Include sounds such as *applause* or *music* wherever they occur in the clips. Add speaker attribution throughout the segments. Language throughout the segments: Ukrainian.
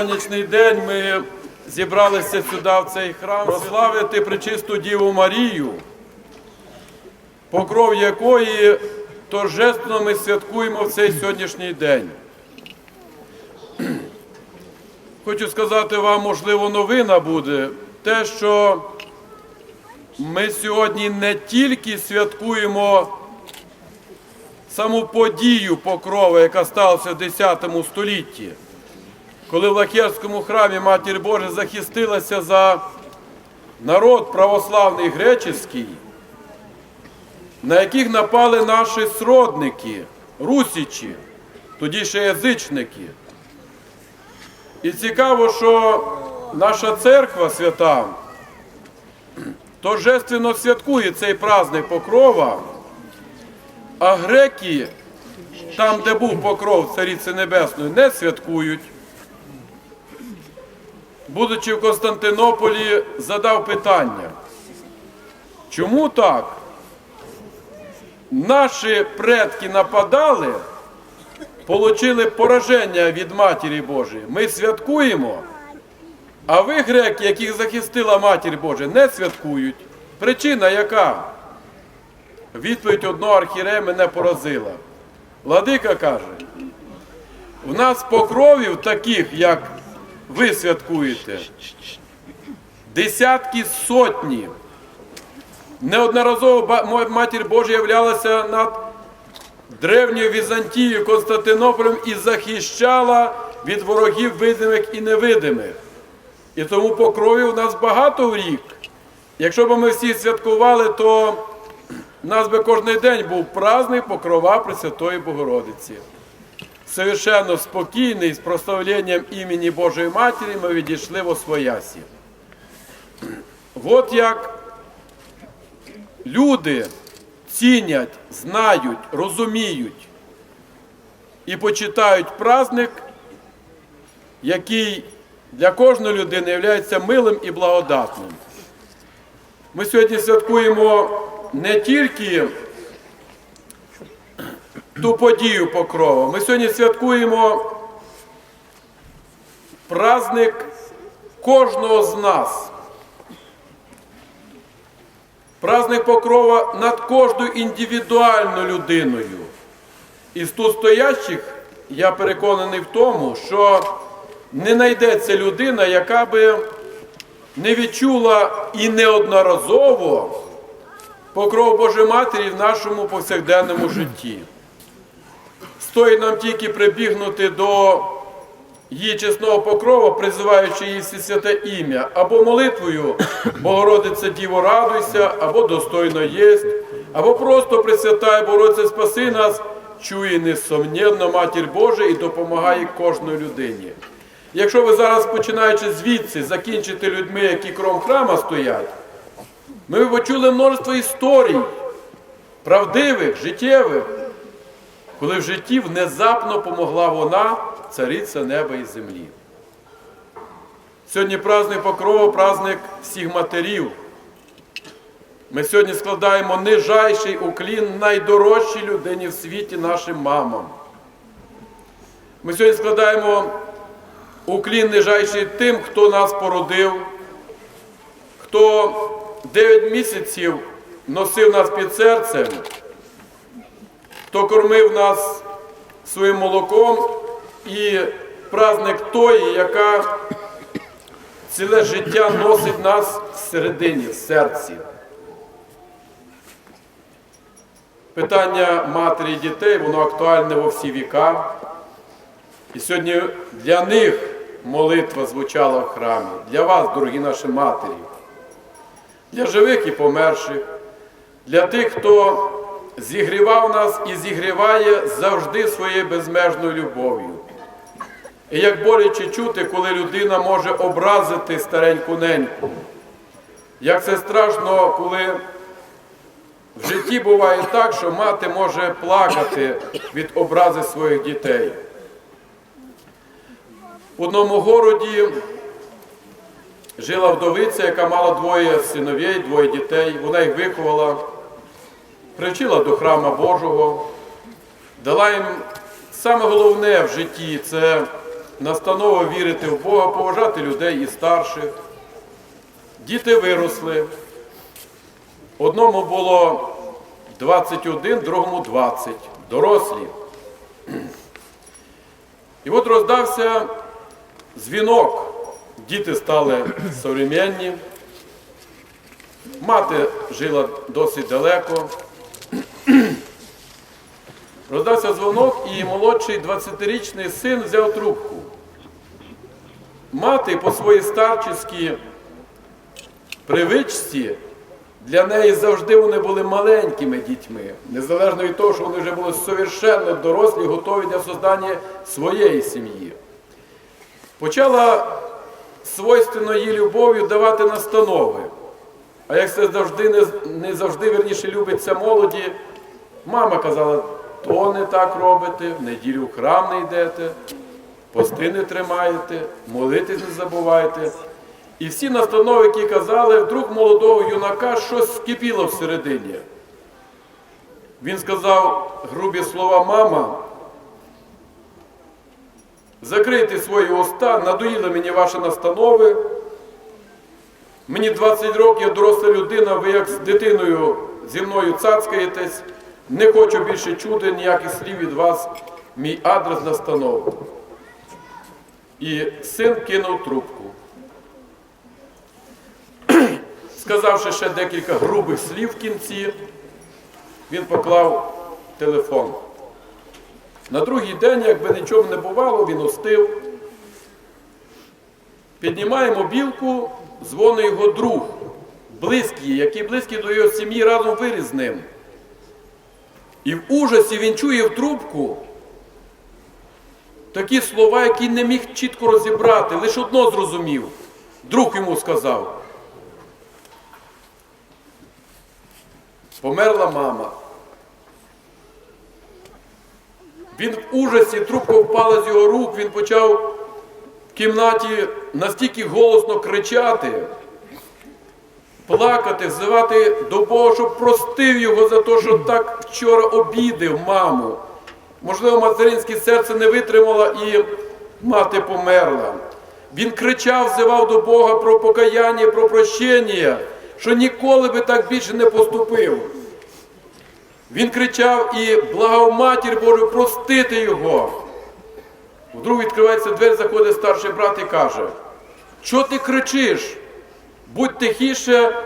Speaker 1: сонячний день ми зібралися сюди, в цей храм, прославити Пречисту Діву Марію, покров якої торжественно ми святкуємо в цей сьогоднішній день. Хочу сказати вам, можливо, новина буде те, що ми сьогодні не тільки святкуємо саму подію покрова, яка сталася в 10 столітті, коли в Лакерському храмі Матір Божа захистилася за народ православний греческий, на яких напали наші сродники, русичі, тоді ще язичники. І цікаво, що наша церква свята торжественно святкує цей праздник Покрова, а греки, там, де був покров Цариці Небесної, не святкують. Будучи в Константинополі, задав питання, чому так? Наші предки нападали, отримали пораження від Матері Божої. Ми святкуємо, а ви, греки, яких захистила Матір Божа, не святкують. Причина яка? Відповідь одного архірея мене поразила. Владика каже, в нас покровів таких, як ви святкуєте, десятки сотні. Неодноразово Матір Божа являлася над древньою Візантією Константинополем і захищала від ворогів видимих і невидимих. І тому покровів у нас багато в рік. Якщо б ми всі святкували, то у нас би кожен день був праздник покрова Пресвятої Богородиці. Совершенно спокійний, з прославленням імені Божої Матері ми відійшли в Освоясі. От як люди цінять, знають, розуміють і почитають праздник, який для кожної людини є милим і благодатним. Ми сьогодні святкуємо не тільки ту подію покрова, ми сьогодні святкуємо праздник кожного з нас. Праздник покрова над кожною індивідуальною людиною. Із тут стоящих я переконаний в тому, що не знайдеться людина, яка би не відчула і неодноразово покров Божої Матері в нашому повсякденному житті. Стоїть нам тільки прибігнути до її чесного покрова, призиваючи її всі святе ім'я, або молитвою Богородиця Діво радуйся, або достойно єсть, або просто Пресвятає Богородиця спаси нас, чує несомненно Матір Божа і допомагає кожній людині. Якщо ви зараз, починаючи звідси, закінчите людьми, які кром храма стоять, ми почули множество історій, правдивих, життєвих, коли в житті внезапно помогла вона, цариця неба і землі. Сьогодні праздник Покрова, праздник всіх матерів. Ми сьогодні складаємо нижайший уклін найдорожчій людині в світі нашим мамам. Ми сьогодні складаємо уклін нижайший тим, хто нас породив, хто 9 місяців носив нас під серцем, кормив нас своїм молоком і праздник тої, яка ціле життя носить нас всередині, в серці. Питання матері і дітей, воно актуальне во всі віка. І сьогодні для них молитва звучала в храмі, для вас, дорогі наші матері, для живих і померших, для тих, хто зігрівав нас і зігріває завжди своєю безмежною любов'ю. І як боляче чути, коли людина може образити стареньку неньку. Як це страшно, коли в житті буває так, що мати може плакати від образи своїх дітей. В одному городі жила вдовиця, яка мала двоє синовей, двоє дітей. Вона їх виховала, привчила до храма Божого, дала їм саме головне в житті це настанова вірити в Бога, поважати людей і старших. Діти виросли. Одному було 21, другому 20. Дорослі. І от роздався дзвінок. Діти стали современні. Мати жила досить далеко. Роздався дзвонок, і молодший 20-річний син взяв трубку. Мати по своїй старчеській привичці для неї завжди вони були маленькими дітьми, незалежно від того, що вони вже були совершенно дорослі, готові для создання своєї сім'ї. Почала свойственно її любов'ю давати настанови. А як це завжди не завжди верніше любиться молоді, мама казала, то не так робите, в неділю в храм не йдете, пости не тримаєте, молитись не забувайте. І всі настанови, які казали, вдруг молодого юнака щось скипіло всередині. Він сказав грубі слова мама. Закрийте свої уста, надоїли мені ваші настанови. Мені 20 років, я доросла людина, ви як з дитиною зі мною цацкаєтесь. Не хочу більше чути ніяких слів від вас, мій адрес настанов. І син кинув трубку. Сказавши ще декілька грубих слів в кінці, він поклав телефон. На другий день, якби нічого не бувало, він остив. Піднімає мобілку, дзвонить його друг, близький, який близький до його сім'ї разом виріс з ним. І в ужасі він чує в трубку такі слова, які не міг чітко розібрати, лише одно зрозумів. Друг йому сказав. Померла мама. Він в ужасі, трубка впала з його рук, він почав в кімнаті настільки голосно кричати, плакати, взивати до Бога, щоб простив його за те, що так вчора обідав маму. Можливо, материнське серце не витримало і мати померла. Він кричав, взивав до Бога про покаяння, про прощення, що ніколи би так більше не поступив. Він кричав і благав матір Божу простити його. Вдруг відкривається двері, заходить старший брат і каже, що ти кричиш? Будь тихіше,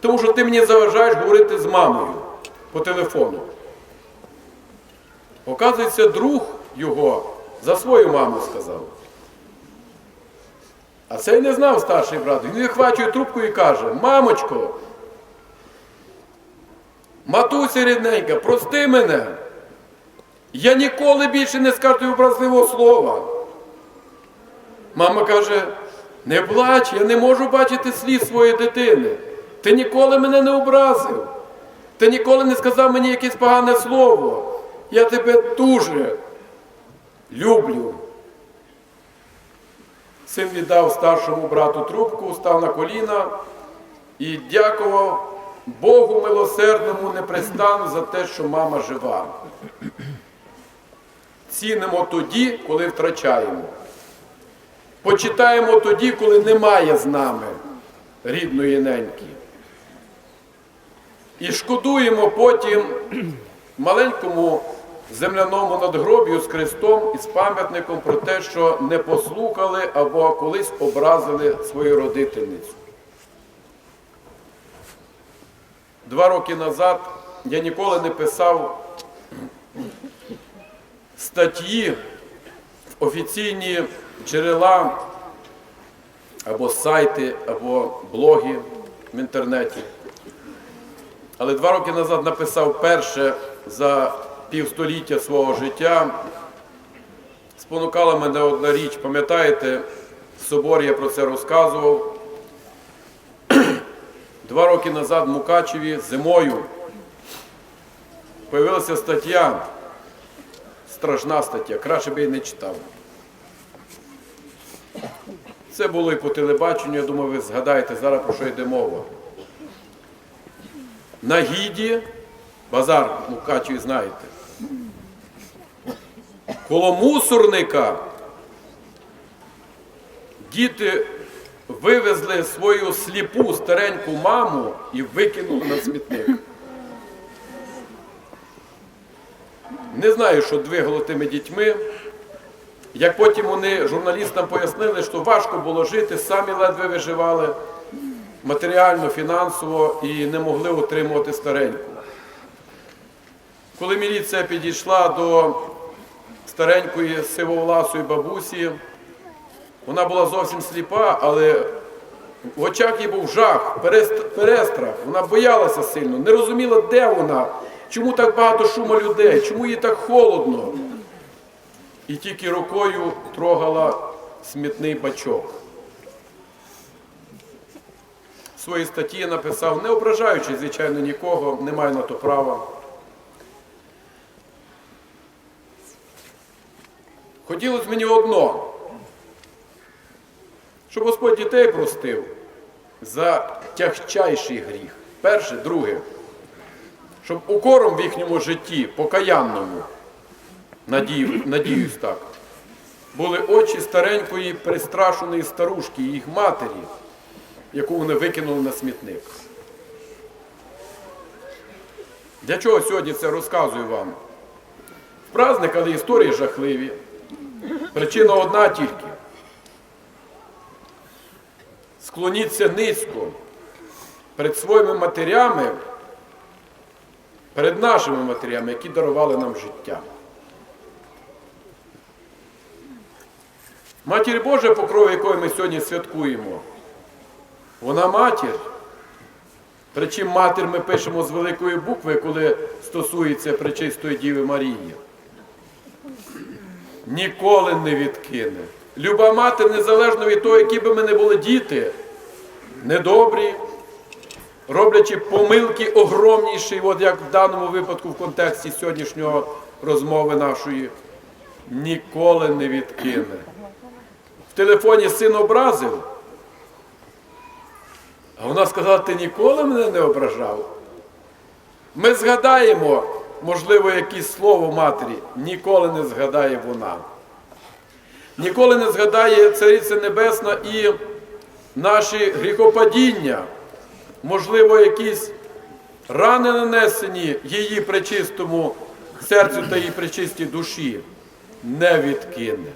Speaker 1: тому що ти мені заважаєш говорити з мамою по телефону. Оказується, друг його за свою маму сказав. А цей не знав старший брат. Він вихвачує трубку і каже, мамочко, матуся рідненька, прости мене. Я ніколи більше не скажу образливого слова. Мама каже, не плач, я не можу бачити сліз своєї дитини. Ти ніколи мене не образив. Ти ніколи не сказав мені якесь погане слово. Я тебе дуже люблю. Син віддав старшому брату трубку, став на коліна і дякував Богу милосердному непрестанно за те, що мама жива. Цінимо тоді, коли втрачаємо. Почитаємо тоді, коли немає з нами рідної неньки. І шкодуємо потім маленькому земляному надгроб'ю з Христом і з пам'ятником про те, що не послухали або колись образили свою родительницю. Два роки назад я ніколи не писав статті в офіційні джерела або сайти, або блоги в інтернеті. Але два роки назад написав перше за півстоліття свого життя. Спонукала мене одна річ, пам'ятаєте, в соборі я про це розказував. *clears throat* Два роки назад в Мукачеві зимою появилася стаття, страшна стаття, краще би її не читав. Це було і по телебаченню, я думаю, ви згадаєте зараз про що йде мова. На гіді, базар Мукачеві знаєте, коло мусорника діти вивезли свою сліпу стареньку маму і викинули на смітник. Не знаю, що двигало тими дітьми. Як потім вони журналістам пояснили, що важко було жити, самі ледве виживали матеріально, фінансово і не могли утримувати стареньку. Коли міліція підійшла до старенької сивовласої бабусі, вона була зовсім сліпа, але в очах їй був жах, перестрах. Вона боялася сильно, не розуміла, де вона, чому так багато шуму людей, чому їй так холодно. І тільки рукою трогала смітний бачок. В своїй статті я написав, не ображаючи, звичайно, нікого, не маю на то права. Хотілося мені одно, щоб Господь дітей простив за тягчайший гріх. Перше, друге, щоб укором в їхньому житті, покаянному, надію, надіюсь так, були очі старенької перестрашеної старушки, їх матері, яку вони викинули на смітник. Для чого сьогодні це розказую вам? В праздник, але історії жахливі. Причина одна тільки. Склоніться низько перед своїми матерями, перед нашими матерями, які дарували нам життя. Матір Божа, покров якої ми сьогодні святкуємо, вона матір. Причому матір ми пишемо з великої букви, коли стосується Пречистої Діви Марії. Ніколи не відкине. Люба мати, незалежно від того, які би ми не були діти, недобрі, роблячи помилки огромніші, от як в даному випадку в контексті сьогоднішнього розмови нашої, ніколи не відкине. Телефоні син образив, а вона сказала, ти ніколи мене не ображав. Ми згадаємо, можливо, якесь слово матері, ніколи не згадає вона. Ніколи не згадає Цариця Небесна і наші гріхопадіння, можливо, якісь рани нанесені її пречистому серцю та її пречистій душі, не відкине.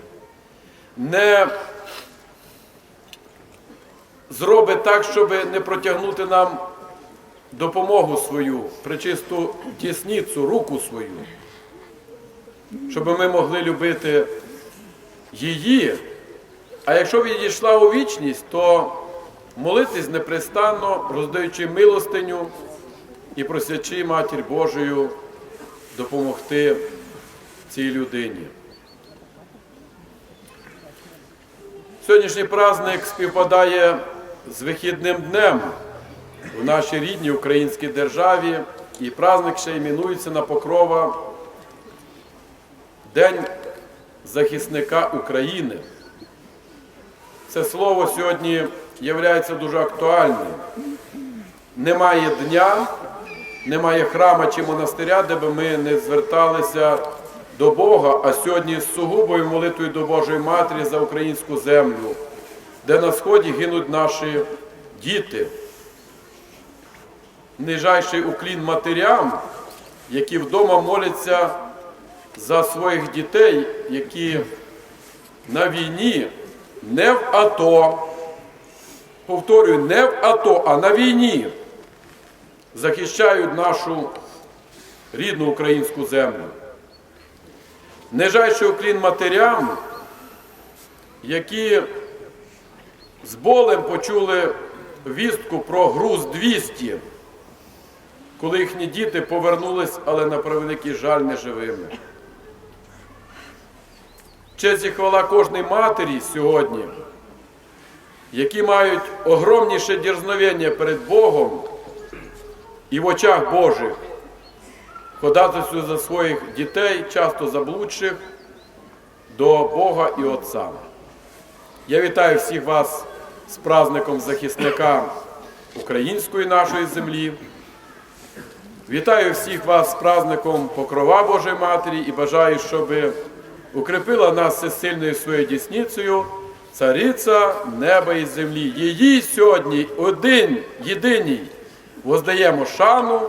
Speaker 1: Не зробить так, щоб не протягнути нам допомогу свою, причисту тісницю, руку свою, щоб ми могли любити її. А якщо відійшла у вічність, то молитись непрестанно, роздаючи милостиню і просячи Матір Божою допомогти цій людині. Сьогоднішній праздник співпадає з вихідним днем у нашій рідній українській державі, і праздник ще іменується на Покрова День захисника України. Це слово сьогодні є дуже актуальним. Немає дня, немає храма чи монастиря, де би ми не зверталися до Бога, а сьогодні з сугубою молитвою до Божої Матері за українську землю, де на сході гинуть наші діти. Нижайший уклін матерям, які вдома моляться за своїх дітей, які на війні не в АТО, повторюю, не в АТО, а на війні захищають нашу рідну українську землю. Нижайший уклін матерям, які з болем почули вістку про груз 200, коли їхні діти повернулись, але на превеликий жаль неживими. Честь і хвала кожній матері сьогодні, які мають огромніше дірзновення перед Богом і в очах Божих, ходатайству за своїх дітей, часто заблудших, до Бога і Отця. Я вітаю всіх вас з праздником захисника української нашої землі. Вітаю всіх вас з праздником Покрова Божої Матері і бажаю, щоб укріпила нас всесильною своєю дісницею цариця неба і землі. Її сьогодні один єдиній воздаємо шану,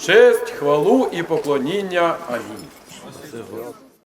Speaker 1: честь, хвалу і поклоніння. Амінь.